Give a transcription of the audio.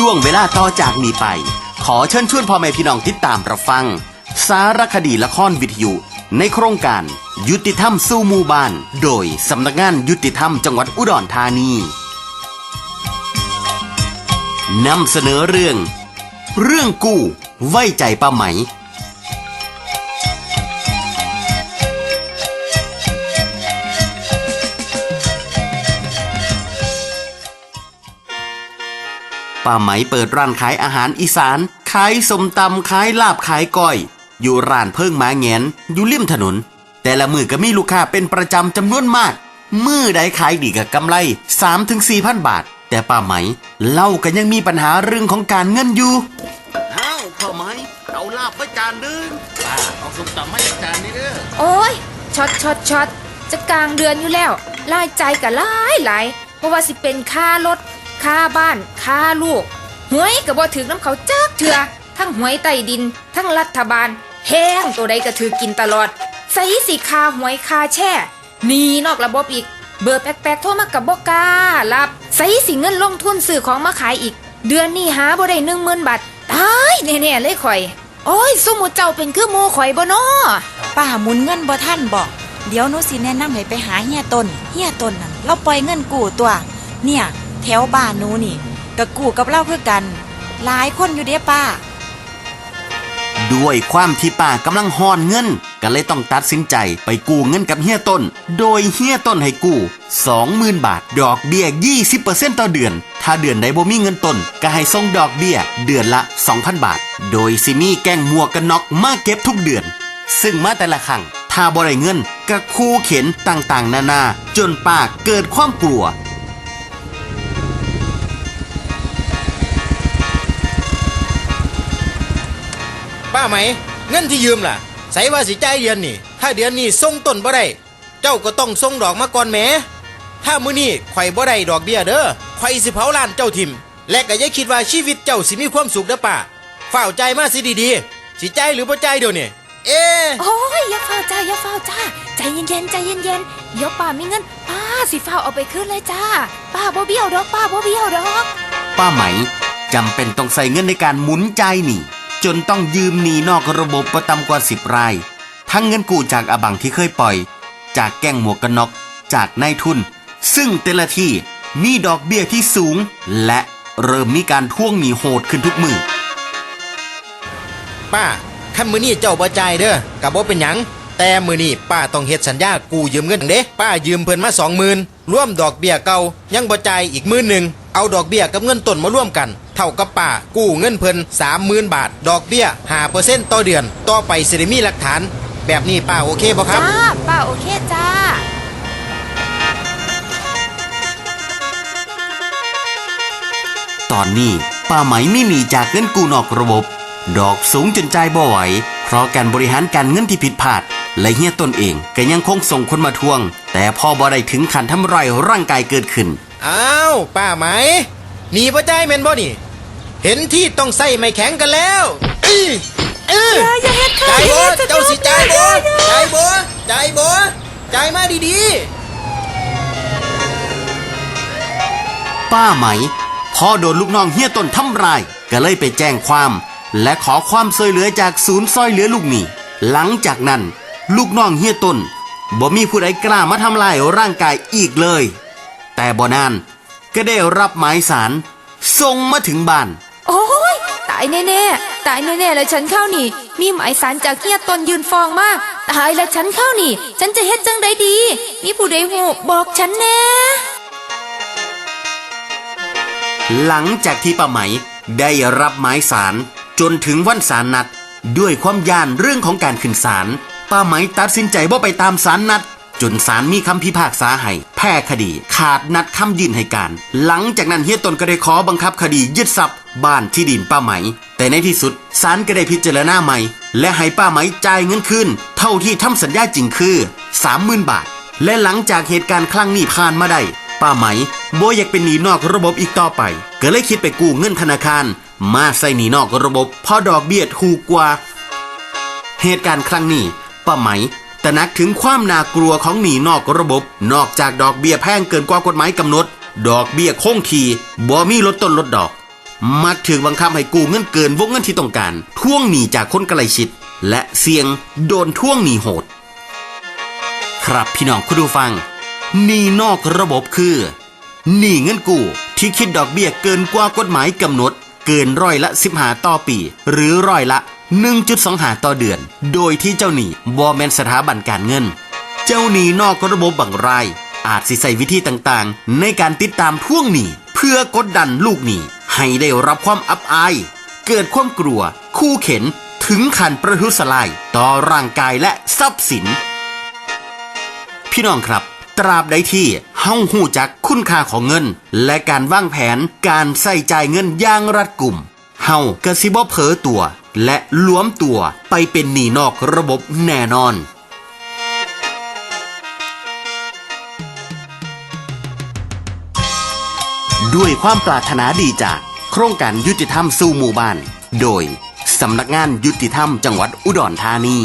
ช่วงเวลาต่อจากนี้ไป ขอเชิญชวนพ่อแม่พี่น้องติดตามรับฟัง สารคดีละครวิทยุ ในโครงการ ยุติธรรมสู้หมู่บ้าน โดยสำนักงานยุติธรรมจังหวัดอุดรธานีนำเสนอเรื่อง เรื่องกู้ ไว้ใจป้าไหม ป้าไหมเปิดร้านขายอาหารอีสาน ขายสมตำขายลาบขายก้อย อยู่ร้านเพิ่งหมาแงนอยู่ริมถนน แต่ละมือก็มีลูกค้าเป็นประจำจำนวนมาก มือใดขายดีกับกำไร 3-4พันบาท แต่ป้าไหมเล่ากันยังมีปัญหาเรื่องของการเงินอยู่อ้าวพ่อไหมเอาลาบไปจานนึงป้าเอาสมตำมาจานนี้เด้อโอ้ยช็อตช็อตช็อตจะกลางเดือนอยู่แล้วรายใจายกับหลายหลายเพราะว่าสิเป็นค่ารถ ค่าบ้าน ค่าลูก หวยกับบ่ถึงน้ำเขาเจิกเถื่อทั้งหวยใต้ดิน ทั้งรัฐบาลแพงตัวใดก็ถือกินตลอด ใส่สิคาหวยคาแช่หนีนอกระบบอีก เบอร์แปลกๆโทรมากับบ่กล้ารับใส่สิเงินลงทุนซื้อของมาขายอีก เดือนนี้หาบ่ได้หนึ่งหมื่นบาทตายแน่ๆเลยข่อย โอ้ยสมมุติเจ้าเป็นคือหมูข่อยบ่นอป้าหมุนเงินบ่ท่านบอกเดี๋ยวหนูสิแนะนำให้ไปหาเฮียต้นเฮียต้นนั่นเราปล่อยเงินกู้ตัว เนี่ย แถวบ้านหนูนี่ก็กู้กับเราคือกัน หลายคนอยู่เด้ป้า ด้วยความที่ป้ากำลังหอนเงิน ก็เลยต้องตัดสินใจไปกู้เงินกับเฮียต้น โดยเฮียต้นให้กู้ 20,000 บาท ดอกเบี้ย 20%ต่อเดือน ถ้าเดือนใดบ่มีเงินต้น ก็ให้ส่งดอกเบี้ย เดือนละ 2,000 บาท โดยซิมีแกล้งหมวกกันน็อกมาเก็บทุกเดือน ซึ่งมาแต่ละครั้งถ้าบ่ได้เงินก็คู่เข็นต่างๆ นานา จนป้าเกิดความกลัว ป้าไหม เงินที่ยืมล่ะใส่ว่าสิจ่ายเดือนนี่ ถ้าเดือนนี้ส่งต้นบ่ได้ เจ้าก็ต้องส่งดอกมาก่อนแหมถ้ามื้อนี้ข่อยบ่ได้ดอกเบี้ยเด้อข่อยสิเผาร้านเจ้าทิม และก็อย่าคิดว่าชีวิตเจ้าสิมีความสุขเด้อป้าฝ้าวใจายมาสิดีๆ สิจ่ายหรือบ่จ่ายเดี๋ยวนี้เอ๊ะโอ้ยอย่าเฝ้าจ้าอย่าเฝ้าจ้าใจเย็นๆใจเย็นๆเดี๋ยวป้ามีเงินป้าสิเฝ้าเอาไปคืนเลยจ้า ป้าบ่เบี้ยวดอกป้าบ่เบี้ยวดอก ป้าไหมจำเป็นต้องใส่เงินในการหมุนจ่ายหนี้ จนต้องยืมหนี้นอกระบบประตำกว่าสิบราย ทั้งเงินกู้จากอบังที่เคยปล่อย จากแก้งหมวกกันน็อกจากนายทุน ซึ่งแต่ละที่มีดอกเบี้ยที่สูง และเริ่มมีการท่วงหนี้โหดขึ้นทุกมือ ป้าคันมือนี้เจ้าบ่จ่ายเด้อก็บ่เป็นหยัง แต่มือนี้ป้าต้องเฮ็ดสัญญากู้ยืมเงินเด้ ป้ายืมเพิ่นมา20,000รวมดอกเบี้ยเก่ายังบ่จ่ายอีกหมื่นหนึ่ง เอาดอกเบี้ยกับเงินต้นมาร่วมกัน เท่ากับป้ากู้เงินเพิ่น30,000 บาท ดอกเบี้ย5%ต่อเดือน ต่อไปสิได้มีหลักฐาน แบบนี้ป้าโอเคบ่ครับ จ้าป้าโอเคจ้า ตอนนี้ป้าไหมมีหนีจากเงินกู้นอกระบบ ดอกสูงจนจ่ายบ่ไหว เพราะการบริหารการเงินที่ผิดพลาด และเฮียตนเองก็ยังคงส่งคนมาทวง แต่พอบ่ได้ถึงขันทำร้ายร่างกายเกิดขึ้น อ้าวป้าไหมหนีบ่จ่ายแม่นบ่นี่ เห็นที่ต้องใส่ไม้แข็งกันแล้วอื้ออื้ออย่าเฮ็ดค่ะจ่ายอย่า บ่เฮ็ดจะเจ้าสิทุบจ่ายบ่อย่าอย่าจ่ายบ่จ่ายบ่จ่ายมาดีๆ ป้าไหมพอโดนลูกน้องเฮียต้นทำร้ายก็เลยไปแจ้งความ และขอความช่วยเหลือจากศูนย์ซอยเหลือลูกหนี้หลังจากนั้น ลูกน้องเฮียต้นบ่มีผู้ใดกล้ามาทำลายร่างกายอีกเลย แต่บ่นาน ก็ได้รับหมายสารส่งมาถึงบ้าน โอ้ยตายแน่ๆตายแน่ๆแล้วฉันเข้านี่ มีหมายสารจากเฮียตนยืนฟ้องมาตายแล้วฉันเข้านี่ ฉันจะเฮ็ดจังใดดี มีผู้ใดหูบอกฉันแน่หลังจากที่ป้าไหมได้รับหมายสารจนถึงวันศาลนัด ด้วยความย่านเรื่องของการขึ้นศาลป้าไหมตัดสินใจว่าไปตามศาลนัด จนศาลมีคำพิพากษาให้แพ้คดี ขาดนัดคำยื่นให้การ หลังจากนั้นเฮียตนก็ได้ขอบังคับคดียึดทรัพย์บ้านที่ดินป้าไหม แต่ในที่สุดศาลก็ได้พิจารณาใหม่ และให้ป้าไหมจ่ายเงินคืนเท่าที่ทำสัญญาจริงคือ 30,000 บาท และหลังจากเหตุการณ์ครั้งนี้ผ่านมาได้ป้าไหมโบอยากเป็นหนี้นอกระบบอีกต่อไป ก็เลยคิดไปกู้เงินธนาคาร มาใส่หนี้นอกระบบพราะดอกเบี้ยถูกกว่า เหตุการณ์ครั้งนี้ป้าไหม ระหนักถึงความน่ากลัวของหนี้นอกระบบ นอกจากดอกเบี้ยแพงเกินกว่ากฎหมายกำหนด ดอกเบี้ยคงทีบ่มีลดต้นลดดอก มักถือบังคับให้กู้เงินเกินวงเงินที่ต้องการท่วงหนี้จากคนใกล้ชิด และเสี่ยงโดนท่วงหนี้โหด ครับพี่น้องคุณผู้ฟังหนี้นอกระบบคือหนี้เงินกู้ที่คิดดอกเบี้ยเกินกว่ากฎหมายกำหนด เกินร้อยละ 15 ต่อปี หรือร้อยละ 1.25ต่อเดือน โดยที่เจ้าหนี้บอแมนสถาบันการเงิน เจ้าหนี้นอกระบบบางราย อาจสิใส่วิธีต่างๆ ในการติดตามท่วงหนี้ เพื่อกดดันลูกหนี้ ให้ได้รับความอับอาย เกิดความกลัว คู่เข็นถึงขันประทุษลายต่อร่างกายและทรัพย์สิน พี่น้องครับ ตราบใดที่เฮาหูจักคุณค่าของเงิน และการวางแผนการใส่ใจเงินอย่างรัดกุมเฮากระสิบ่เผลอตัว และล้วมตัวไปเป็นหนี้นอกระบบแน่นอน ด้วยความปรารถนาดีจาก โครงการยุติธรรมสู่หมู่บ้าน โดย สำนักงานยุติธรรมจังหวัดอุดรธานี